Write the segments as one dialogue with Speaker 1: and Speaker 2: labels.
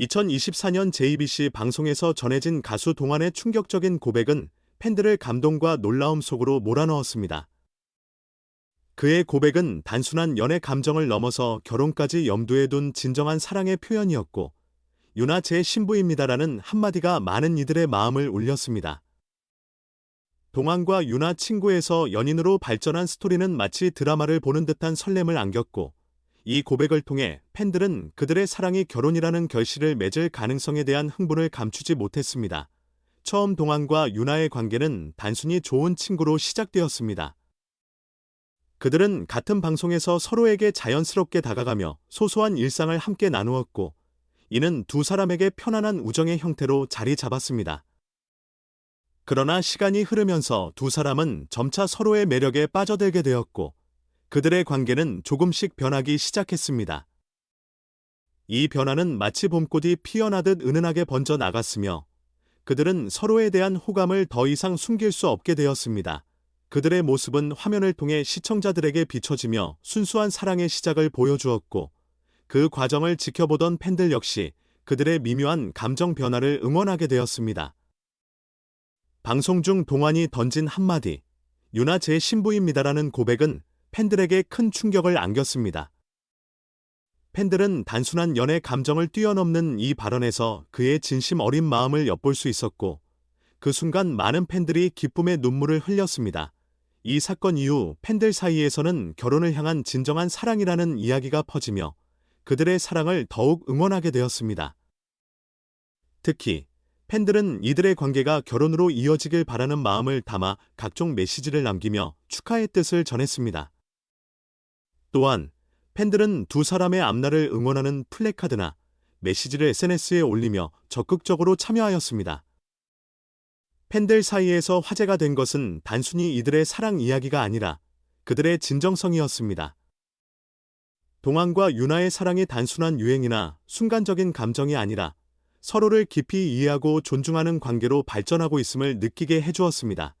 Speaker 1: 2024년 JBC 방송에서 전해진 가수 동안의 충격적인 고백은 팬들을 감동과 놀라움 속으로 몰아넣었습니다. 그의 고백은 단순한 연애 감정을 넘어서 결혼까지 염두에 둔 진정한 사랑의 표현이었고, 유나 제 신부입니다라는 한마디가 많은 이들의 마음을 울렸습니다. 동안과 유나 친구에서 연인으로 발전한 스토리는 마치 드라마를 보는 듯한 설렘을 안겼고, 이 고백을 통해 팬들은 그들의 사랑이 결혼이라는 결실을 맺을 가능성에 대한 흥분을 감추지 못했습니다. 처음 동안과 유나의 관계는 단순히 좋은 친구로 시작되었습니다. 그들은 같은 방송에서 서로에게 자연스럽게 다가가며 소소한 일상을 함께 나누었고, 이는 두 사람에게 편안한 우정의 형태로 자리 잡았습니다. 그러나 시간이 흐르면서 두 사람은 점차 서로의 매력에 빠져들게 되었고, 그들의 관계는 조금씩 변하기 시작했습니다. 이 변화는 마치 봄꽃이 피어나듯 은은하게 번져 나갔으며, 그들은 서로에 대한 호감을 더 이상 숨길 수 없게 되었습니다. 그들의 모습은 화면을 통해 시청자들에게 비춰지며 순수한 사랑의 시작을 보여주었고, 그 과정을 지켜보던 팬들 역시 그들의 미묘한 감정 변화를 응원하게 되었습니다. 방송 중 동안이 던진 한마디, 유나 제 신부입니다라는 고백은 팬들에게 큰 충격을 안겼습니다. 팬들은 단순한 연애 감정을 뛰어넘는 이 발언에서 그의 진심 어린 마음을 엿볼 수 있었고, 그 순간 많은 팬들이 기쁨의 눈물을 흘렸습니다. 이 사건 이후 팬들 사이에서는 결혼을 향한 진정한 사랑이라는 이야기가 퍼지며 그들의 사랑을 더욱 응원하게 되었습니다. 특히 팬들은 이들의 관계가 결혼으로 이어지길 바라는 마음을 담아 각종 메시지를 남기며 축하의 뜻을 전했습니다. 또한 팬들은 두 사람의 앞날을 응원하는 플래카드나 메시지를 SNS에 올리며 적극적으로 참여하였습니다. 팬들 사이에서 화제가 된 것은 단순히 이들의 사랑 이야기가 아니라 그들의 진정성이었습니다. 동안과 유나의 사랑이 단순한 유행이나 순간적인 감정이 아니라 서로를 깊이 이해하고 존중하는 관계로 발전하고 있음을 느끼게 해주었습니다.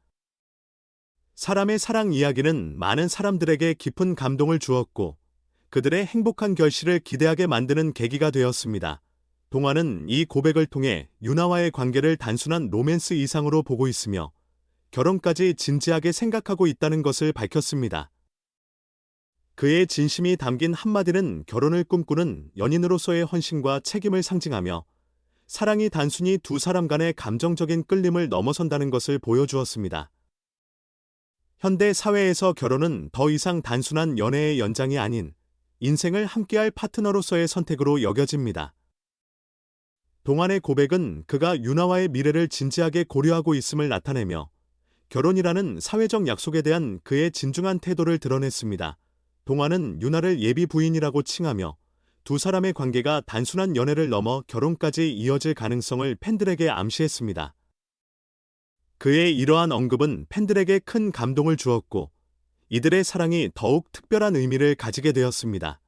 Speaker 1: 사람의 사랑 이야기는 많은 사람들에게 깊은 감동을 주었고 그들의 행복한 결실을 기대하게 만드는 계기가 되었습니다. 동화는 이 고백을 통해 유나와의 관계를 단순한 로맨스 이상으로 보고 있으며 결혼까지 진지하게 생각하고 있다는 것을 밝혔습니다. 그의 진심이 담긴 한마디는 결혼을 꿈꾸는 연인으로서의 헌신과 책임을 상징하며 사랑이 단순히 두 사람 간의 감정적인 끌림을 넘어선다는 것을 보여주었습니다. 현대 사회에서 결혼은 더 이상 단순한 연애의 연장이 아닌 인생을 함께할 파트너로서의 선택으로 여겨집니다. 동안의 고백은 그가 유나와의 미래를 진지하게 고려하고 있음을 나타내며 결혼이라는 사회적 약속에 대한 그의 진중한 태도를 드러냈습니다. 동화는 유나를 예비 부인이라고 칭하며 두 사람의 관계가 단순한 연애를 넘어 결혼까지 이어질 가능성을 팬들에게 암시했습니다. 그의 이러한 언급은 팬들에게 큰 감동을 주었고 이들의 사랑이 더욱 특별한 의미를 가지게 되었습니다.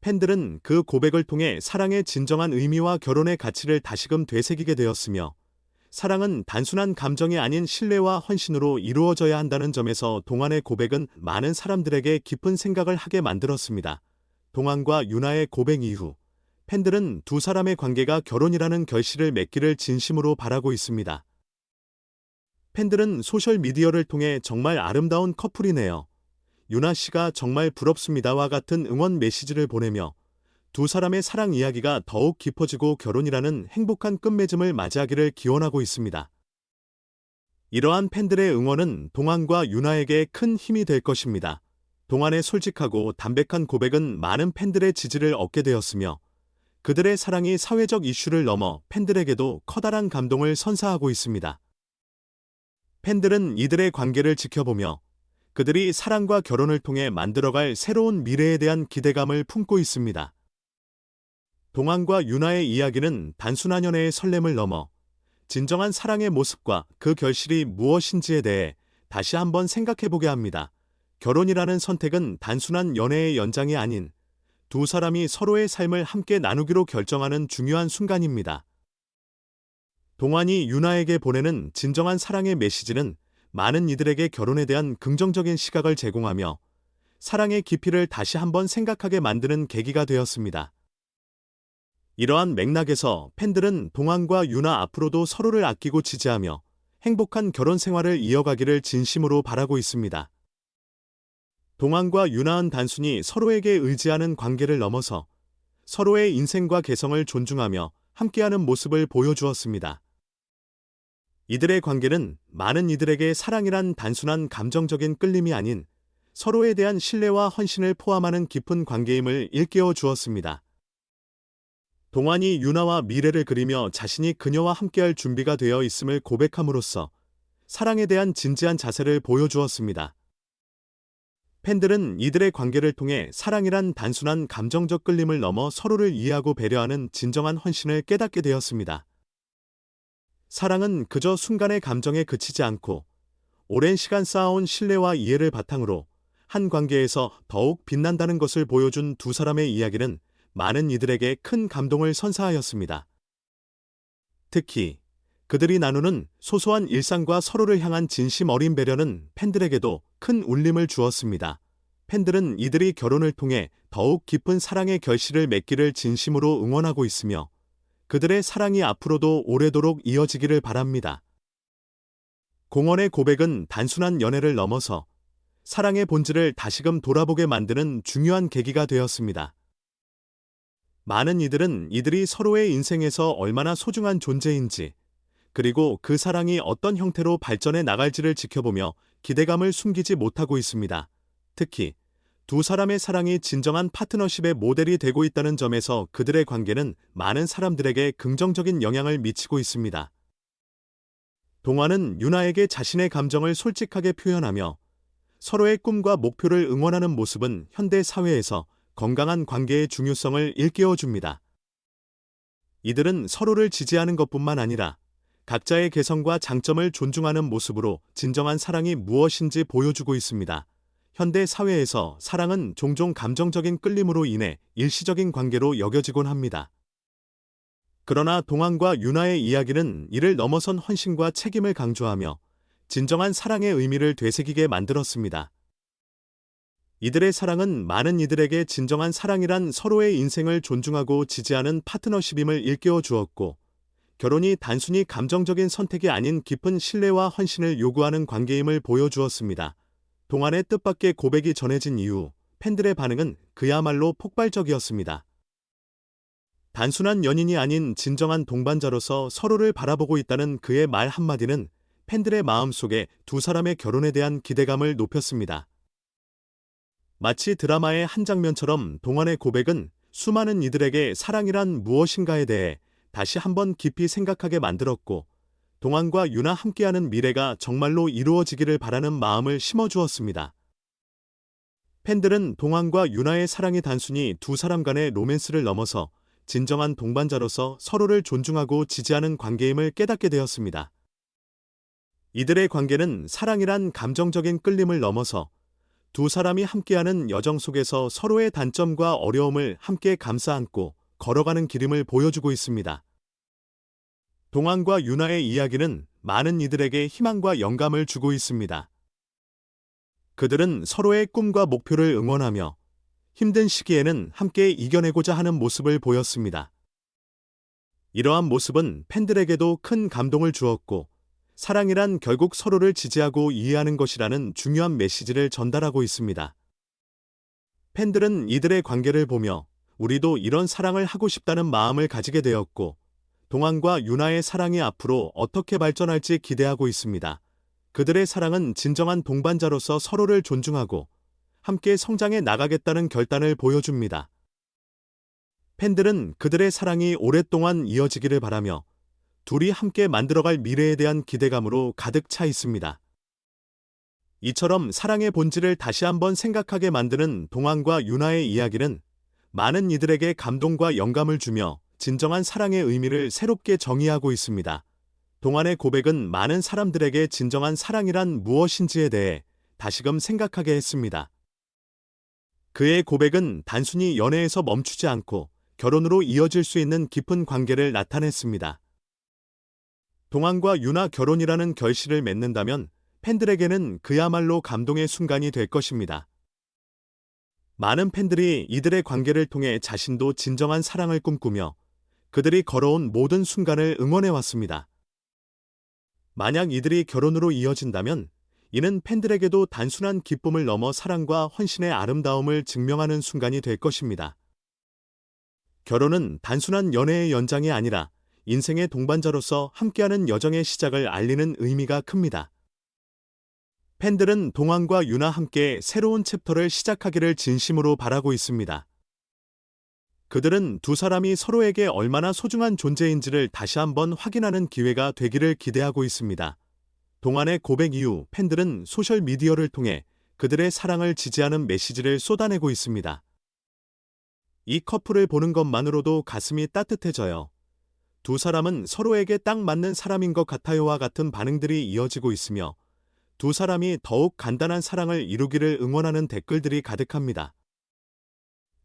Speaker 1: 팬들은 그 고백을 통해 사랑의 진정한 의미와 결혼의 가치를 다시금 되새기게 되었으며 사랑은 단순한 감정이 아닌 신뢰와 헌신으로 이루어져야 한다는 점에서 동안의 고백은 많은 사람들에게 깊은 생각을 하게 만들었습니다. 동안과 유나의 고백 이후 팬들은 두 사람의 관계가 결혼이라는 결실을 맺기를 진심으로 바라고 있습니다. 팬들은 소셜미디어를 통해 정말 아름다운 커플이네요. 유나 씨가 정말 부럽습니다와 같은 응원 메시지를 보내며 두 사람의 사랑 이야기가 더욱 깊어지고 결혼이라는 행복한 끝맺음을 맞이하기를 기원하고 있습니다. 이러한 팬들의 응원은 동안과 유나에게 큰 힘이 될 것입니다. 동안의 솔직하고 담백한 고백은 많은 팬들의 지지를 얻게 되었으며 그들의 사랑이 사회적 이슈를 넘어 팬들에게도 커다란 감동을 선사하고 있습니다. 팬들은 이들의 관계를 지켜보며 그들이 사랑과 결혼을 통해 만들어갈 새로운 미래에 대한 기대감을 품고 있습니다. 동안과 유나의 이야기는 단순한 연애의 설렘을 넘어 진정한 사랑의 모습과 그 결실이 무엇인지에 대해 다시 한번 생각해보게 합니다. 결혼이라는 선택은 단순한 연애의 연장이 아닌 두 사람이 서로의 삶을 함께 나누기로 결정하는 중요한 순간입니다. 동안이 유나에게 보내는 진정한 사랑의 메시지는 많은 이들에게 결혼에 대한 긍정적인 시각을 제공하며 사랑의 깊이를 다시 한번 생각하게 만드는 계기가 되었습니다. 이러한 맥락에서 팬들은 동안과 유나 앞으로도 서로를 아끼고 지지하며 행복한 결혼 생활을 이어가기를 진심으로 바라고 있습니다. 동안과 유나은 단순히 서로에게 의지하는 관계를 넘어서 서로의 인생과 개성을 존중하며 함께하는 모습을 보여주었습니다. 이들의 관계는 많은 이들에게 사랑이란 단순한 감정적인 끌림이 아닌 서로에 대한 신뢰와 헌신을 포함하는 깊은 관계임을 일깨워 주었습니다. 동안이 유나와 미래를 그리며 자신이 그녀와 함께할 준비가 되어 있음을 고백함으로써 사랑에 대한 진지한 자세를 보여주었습니다. 팬들은 이들의 관계를 통해 사랑이란 단순한 감정적 끌림을 넘어 서로를 이해하고 배려하는 진정한 헌신을 깨닫게 되었습니다. 사랑은 그저 순간의 감정에 그치지 않고 오랜 시간 쌓아온 신뢰와 이해를 바탕으로 한 관계에서 더욱 빛난다는 것을 보여준 두 사람의 이야기는 많은 이들에게 큰 감동을 선사하였습니다. 특히 그들이 나누는 소소한 일상과 서로를 향한 진심 어린 배려는 팬들에게도 큰 울림을 주었습니다. 팬들은 이들이 결혼을 통해 더욱 깊은 사랑의 결실을 맺기를 진심으로 응원하고 있으며 그들의 사랑이 앞으로도 오래도록 이어지기를 바랍니다. 공원의 고백은 단순한 연애를 넘어서 사랑의 본질을 다시금 돌아보게 만드는 중요한 계기가 되었습니다. 많은 이들은 이들이 서로의 인생에서 얼마나 소중한 존재인지, 그리고 그 사랑이 어떤 형태로 발전해 나갈지를 지켜보며 기대감을 숨기지 못하고 있습니다. 특히 두 사람의 사랑이 진정한 파트너십의 모델이 되고 있다는 점에서 그들의 관계는 많은 사람들에게 긍정적인 영향을 미치고 있습니다. 동화는 유나에게 자신의 감정을 솔직하게 표현하며 서로의 꿈과 목표를 응원하는 모습은 현대 사회에서 건강한 관계의 중요성을 일깨워 줍니다. 이들은 서로를 지지하는 것뿐만 아니라 각자의 개성과 장점을 존중하는 모습으로 진정한 사랑이 무엇인지 보여주고 있습니다. 현대 사회에서 사랑은 종종 감정적인 끌림으로 인해 일시적인 관계로 여겨지곤 합니다. 그러나 동안과 윤아의 이야기는 이를 넘어선 헌신과 책임을 강조하며 진정한 사랑의 의미를 되새기게 만들었습니다. 이들의 사랑은 많은 이들에게 진정한 사랑이란 서로의 인생을 존중하고 지지하는 파트너십임을 일깨워 주었고, 결혼이 단순히 감정적인 선택이 아닌 깊은 신뢰와 헌신을 요구하는 관계임을 보여주었습니다. 동안의 뜻밖의 고백이 전해진 이후 팬들의 반응은 그야말로 폭발적이었습니다. 단순한 연인이 아닌 진정한 동반자로서 서로를 바라보고 있다는 그의 말 한마디는 팬들의 마음속에 두 사람의 결혼에 대한 기대감을 높였습니다. 마치 드라마의 한 장면처럼 동안의 고백은 수많은 이들에게 사랑이란 무엇인가에 대해 다시 한번 깊이 생각하게 만들었고, 동안과 유나 함께하는 미래가 정말로 이루어지기를 바라는 마음을 심어주었습니다. 팬들은 동안과 유나의 사랑이 단순히 두 사람 간의 로맨스를 넘어서 진정한 동반자로서 서로를 존중하고 지지하는 관계임을 깨닫게 되었습니다. 이들의 관계는 사랑이란 감정적인 끌림을 넘어서 두 사람이 함께하는 여정 속에서 서로의 단점과 어려움을 함께 감싸 안고 걸어가는 기름을 보여주고 있습니다. 동안과 유나의 이야기는 많은 이들에게 희망과 영감을 주고 있습니다. 그들은 서로의 꿈과 목표를 응원하며 힘든 시기에는 함께 이겨내고자 하는 모습을 보였습니다. 이러한 모습은 팬들에게도 큰 감동을 주었고, 사랑이란 결국 서로를 지지하고 이해하는 것이라는 중요한 메시지를 전달하고 있습니다. 팬들은 이들의 관계를 보며 우리도 이런 사랑을 하고 싶다는 마음을 가지게 되었고, 동안과 유나의 사랑이 앞으로 어떻게 발전할지 기대하고 있습니다. 그들의 사랑은 진정한 동반자로서 서로를 존중하고 함께 성장해 나가겠다는 결단을 보여줍니다. 팬들은 그들의 사랑이 오랫동안 이어지기를 바라며 둘이 함께 만들어갈 미래에 대한 기대감으로 가득 차 있습니다. 이처럼 사랑의 본질을 다시 한번 생각하게 만드는 동안과 유나의 이야기는 많은 이들에게 감동과 영감을 주며 진정한 사랑의 의미를 새롭게 정의하고 있습니다. 동안의 고백은 많은 사람들에게 진정한 사랑이란 무엇인지에 대해 다시금 생각하게 했습니다. 그의 고백은 단순히 연애에서 멈추지 않고 결혼으로 이어질 수 있는 깊은 관계를 나타냈습니다. 동안과 유나 결혼이라는 결실을 맺는다면 팬들에게는 그야말로 감동의 순간이 될 것입니다. 많은 팬들이 이들의 관계를 통해 자신도 진정한 사랑을 꿈꾸며 그들이 걸어온 모든 순간을 응원해 왔습니다. 만약 이들이 결혼으로 이어진다면 이는 팬들에게도 단순한 기쁨을 넘어 사랑과 헌신의 아름다움을 증명하는 순간이 될 것입니다. 결혼은 단순한 연애의 연장이 아니라 인생의 동반자로서 함께하는 여정의 시작을 알리는 의미가 큽니다. 팬들은 동안과 유나 함께 새로운 챕터를 시작하기를 진심으로 바라고 있습니다. 그들은 두 사람이 서로에게 얼마나 소중한 존재인지를 다시 한번 확인하는 기회가 되기를 기대하고 있습니다. 동안의 고백 이후 팬들은 소셜미디어를 통해 그들의 사랑을 지지하는 메시지를 쏟아내고 있습니다. 이 커플을 보는 것만으로도 가슴이 따뜻해져요. 두 사람은 서로에게 딱 맞는 사람인 것 같아요와 같은 반응들이 이어지고 있으며 두 사람이 더욱 간단한 사랑을 이루기를 응원하는 댓글들이 가득합니다.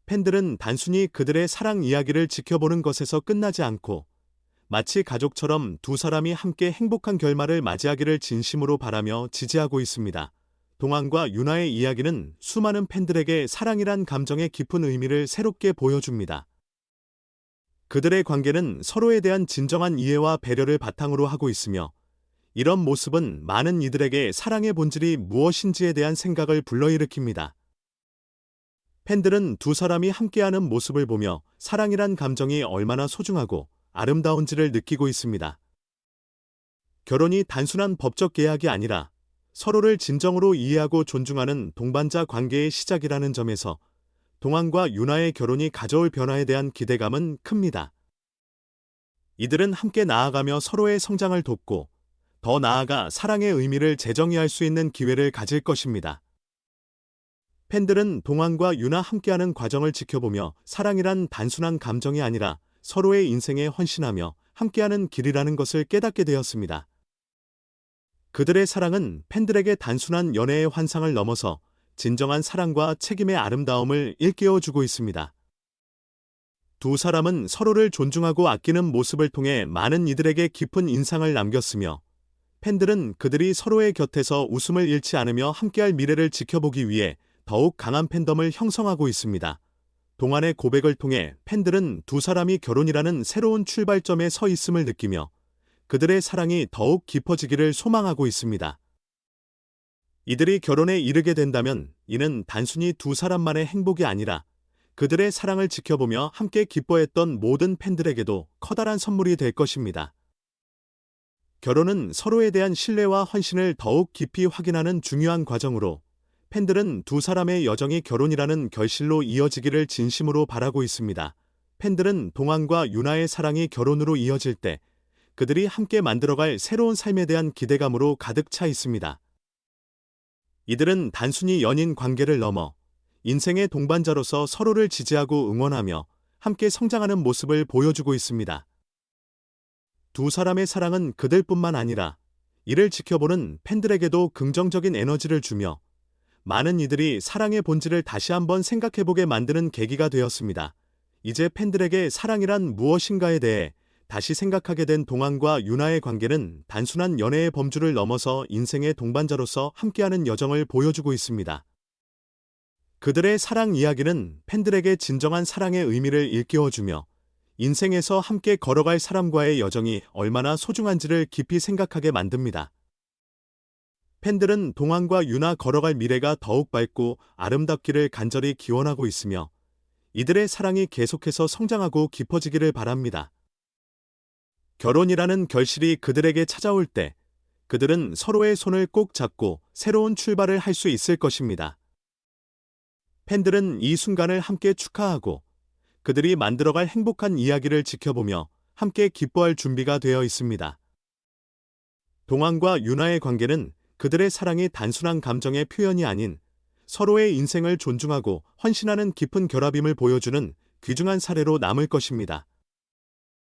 Speaker 1: 팬들은 단순히 그들의 사랑 이야기를 지켜보는 것에서 끝나지 않고 마치 가족처럼 두 사람이 함께 행복한 결말을 맞이하기를 진심으로 바라며 지지하고 있습니다. 동안과 유나의 이야기는 수많은 팬들에게 사랑이란 감정의 깊은 의미를 새롭게 보여줍니다. 그들의 관계는 서로에 대한 진정한 이해와 배려를 바탕으로 하고 있으며 이런 모습은 많은 이들에게 사랑의 본질이 무엇인지에 대한 생각을 불러일으킵니다. 팬들은 두 사람이 함께하는 모습을 보며 사랑이란 감정이 얼마나 소중하고 아름다운지를 느끼고 있습니다. 결혼이 단순한 법적 계약이 아니라 서로를 진정으로 이해하고 존중하는 동반자 관계의 시작이라는 점에서 동안과 유나의 결혼이 가져올 변화에 대한 기대감은 큽니다. 이들은 함께 나아가며 서로의 성장을 돕고 더 나아가 사랑의 의미를 재정의할 수 있는 기회를 가질 것입니다. 팬들은 동안과 유나 함께하는 과정을 지켜보며 사랑이란 단순한 감정이 아니라 서로의 인생에 헌신하며 함께하는 길이라는 것을 깨닫게 되었습니다. 그들의 사랑은 팬들에게 단순한 연애의 환상을 넘어서 진정한 사랑과 책임의 아름다움을 일깨워주고 있습니다. 두 사람은 서로를 존중하고 아끼는 모습을 통해 많은 이들에게 깊은 인상을 남겼으며 팬들은 그들이 서로의 곁에서 웃음을 잃지 않으며 함께할 미래를 지켜보기 위해 더욱 강한 팬덤을 형성하고 있습니다. 동안의 고백을 통해 팬들은 두 사람이 결혼이라는 새로운 출발점에 서 있음을 느끼며 그들의 사랑이 더욱 깊어지기를 소망하고 있습니다. 이들이 결혼에 이르게 된다면 이는 단순히 두 사람만의 행복이 아니라 그들의 사랑을 지켜보며 함께 기뻐했던 모든 팬들에게도 커다란 선물이 될 것입니다. 결혼은 서로에 대한 신뢰와 헌신을 더욱 깊이 확인하는 중요한 과정으로 팬들은 두 사람의 여정이 결혼이라는 결실로 이어지기를 진심으로 바라고 있습니다. 팬들은 동안과 유나의 사랑이 결혼으로 이어질 때 그들이 함께 만들어갈 새로운 삶에 대한 기대감으로 가득 차 있습니다. 이들은 단순히 연인 관계를 넘어 인생의 동반자로서 서로를 지지하고 응원하며 함께 성장하는 모습을 보여주고 있습니다. 두 사람의 사랑은 그들뿐만 아니라 이를 지켜보는 팬들에게도 긍정적인 에너지를 주며 많은 이들이 사랑의 본질을 다시 한번 생각해보게 만드는 계기가 되었습니다. 이제 팬들에게 사랑이란 무엇인가에 대해 다시 생각하게 된 동안과 유나의 관계는 단순한 연애의 범주를 넘어서 인생의 동반자로서 함께하는 여정을 보여주고 있습니다. 그들의 사랑 이야기는 팬들에게 진정한 사랑의 의미를 일깨워주며 인생에서 함께 걸어갈 사람과의 여정이 얼마나 소중한지를 깊이 생각하게 만듭니다. 팬들은 동안과 유나 걸어갈 미래가 더욱 밝고 아름답기를 간절히 기원하고 있으며 이들의 사랑이 계속해서 성장하고 깊어지기를 바랍니다. 결혼이라는 결실이 그들에게 찾아올 때 그들은 서로의 손을 꼭 잡고 새로운 출발을 할 수 있을 것입니다. 팬들은 이 순간을 함께 축하하고 그들이 만들어갈 행복한 이야기를 지켜보며 함께 기뻐할 준비가 되어 있습니다. 동안과 유나의 관계는 그들의 사랑이 단순한 감정의 표현이 아닌 서로의 인생을 존중하고 헌신하는 깊은 결합임을 보여주는 귀중한 사례로 남을 것입니다.